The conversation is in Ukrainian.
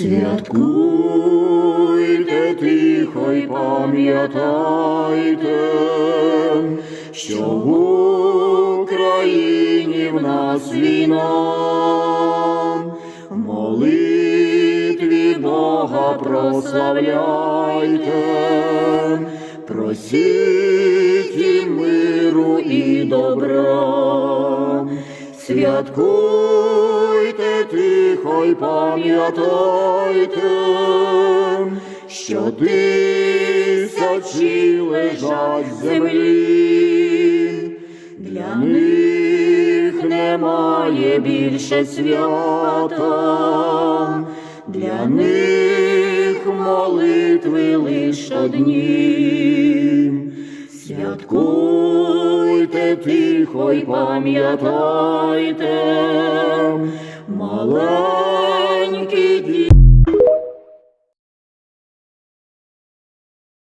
Святкуйте тихо й пам'ятайте, що в Україні в нас війна, молитві Бога прославляйте, просіть і миру і добра. Святкуйте тихо й пам'ятайте, що тисячі лежать в землі, для них немає більше свята, для них молитви лиш одні. Святкуйте тихо й пам'ятайте, маленькі